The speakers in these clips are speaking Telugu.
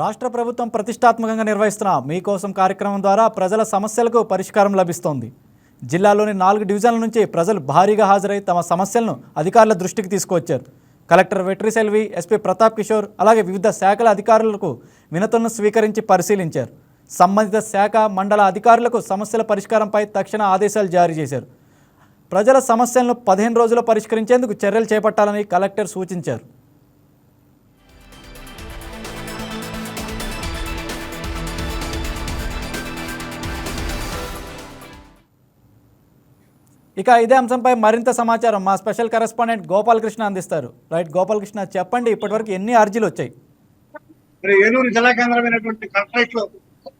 రాష్ట్ర ప్రభుత్వం ప్రతిష్టాత్మకంగా నిర్వహిస్తున్న మీకోసం కార్యక్రమం ద్వారా ప్రజల సమస్యలకు పరిష్కారం లభిస్తోంది. జిల్లాలోని నాలుగు డివిజన్ల నుంచి ప్రజలు భారీగా హాజరై తమ సమస్యలను అధికారుల దృష్టికి తీసుకువచ్చారు. కలెక్టర్ వెట్రి సెల్వి ఎస్పీ ప్రతాప్ కిషోర్ అలాగే వివిధ శాఖల అధికారులకు వినతులను స్వీకరించి పరిశీలించారు. సంబంధిత శాఖ మండల అధికారులకు సమస్యల పరిష్కారంపై తక్షణ ఆదేశాలు జారీ చేశారు. ప్రజల సమస్యలను పదిహేను రోజుల్లో పరిష్కరించేందుకు చర్యలు చేపట్టాలని కలెక్టర్ సూచించారు. ఇక ఇదే అంశంపై మరింత సమాచారం మా స్పెషల్ కరెస్పాండెంట్ గోపాలకృష్ణ అందిస్తారు. రైట్ గోపాలకృష్ణ చెప్పండి ఇప్పటివరకు ఎన్ని అర్జీలు వచ్చాయి? ఏలూరు జిల్లా కేంద్రమైనటువంటి కలెక్టరేట్లో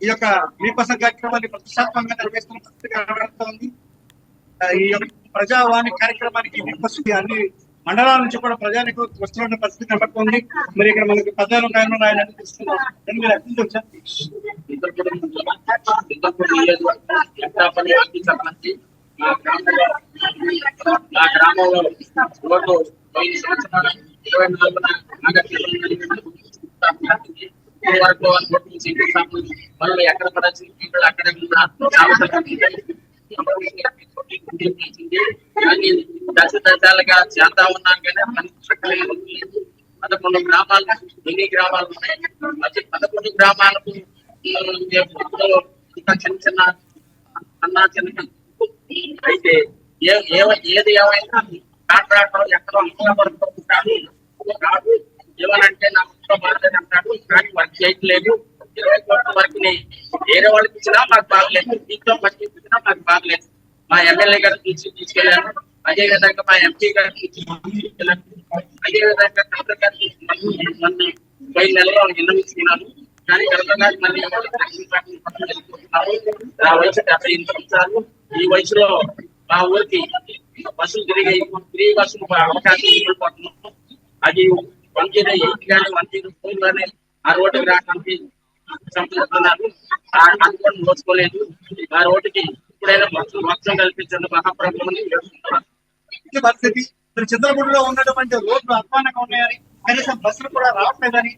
ఈ యొక్క మీకోసం కార్యక్రమాన్ని ప్రతిష్టాత్మకంగా నిర్వహిస్తున్న పరిస్థితి కనబడుతోంది ఈ యొక్క ప్రజావాణి కార్యక్రమానికి మీకోసం అన్ని మండలాల నుంచి కూడా ప్రజానికి వస్తున్న పరిస్థితి కనబడుతోంది మరి ఇక్కడ మనకి పద్నాలుగు ఉన్నాయని ఆయన తెలుసుకుందాం. నేను గ్రామంలో రోడ్డు పోయిన ఇరవై నాలుగున ఆగస్టు వరకు శంకుస్థాపన ఎక్కడ పడాల్సిన కానీ దశ దశాలుగా చేస్తా ఉన్నాం కానీ పదకొండు గ్రామాలు ఎన్ని గ్రామాలు ఉన్నాయి? పదకొండు గ్రామాలకు ఇంకా చిన్న చిన్న అన్నా చిన్న అయితే ఏ ఏది ఏమైనా కాంట్రాక్టర్ ఎక్కడో అమలు కాదు ఏమనంటే నా ఇంట్లో మాట్లాడి అంటాడు కానీ వర్క్ చేయట్లేదు. ఇరవై కోట్ల వరకు వేరే వాళ్ళకి ఇచ్చినా మాకు బాగలేదు. దీంట్లో వర్క్ ఇచ్చినా మాకు బాగలేదు. మా ఎమ్మెల్యే గారు తీసి తీసుకెళ్ళాను అదే విధంగా మా ఎంపీ గారు తీసుకెళ్ళాను అదే విధంగా కలెక్టర్ గారు తీసుకున్నాను మొన్న పోయిన నెలలో విన్నవించుకున్నాను కానీ మళ్ళీ నా వయసు డెబ్బై ఎనిమిది సంవత్సరాలు ఈ వయసులో మా ఊరికి బస్సులు తిరిగి ఫ్రీ బస్సులు అవకాశం అది వన్ జీరో ఎయిట్ కానీ వన్ జీరో ఫోర్ కానీ ఆ రోడ్డుకి రావడానికి సంప్రదిస్తున్నారు ఆ అనుకోని నోచుకోలేదు ఆ రోడ్డుకి ఇప్పుడైనా మొత్తం మొత్తం కల్పించండి మహాప్రభువుని పరిస్థితి. చంద్రపూడిలో ఉన్నటువంటి రోడ్లు అధ్వానంగా ఉన్నాయని కనీసం బస్సులు కూడా రావట్లేదని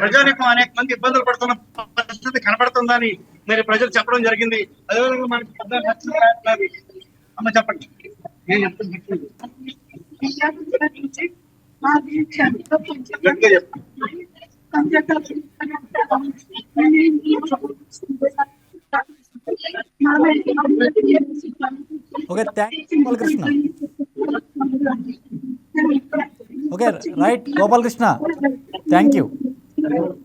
ప్రజానికం అనేక మంది ఇబ్బందులు పడుతున్న పరిస్థితి కనబడుతుందని మరి ప్రజలు చెప్పడం జరిగింది. అదేవిధంగా మనకి రావట్లేదు. అమ్మ చెప్పండి. నేను Gopalakrishna. Okay right Gopalakrishna. Thank you Thank you.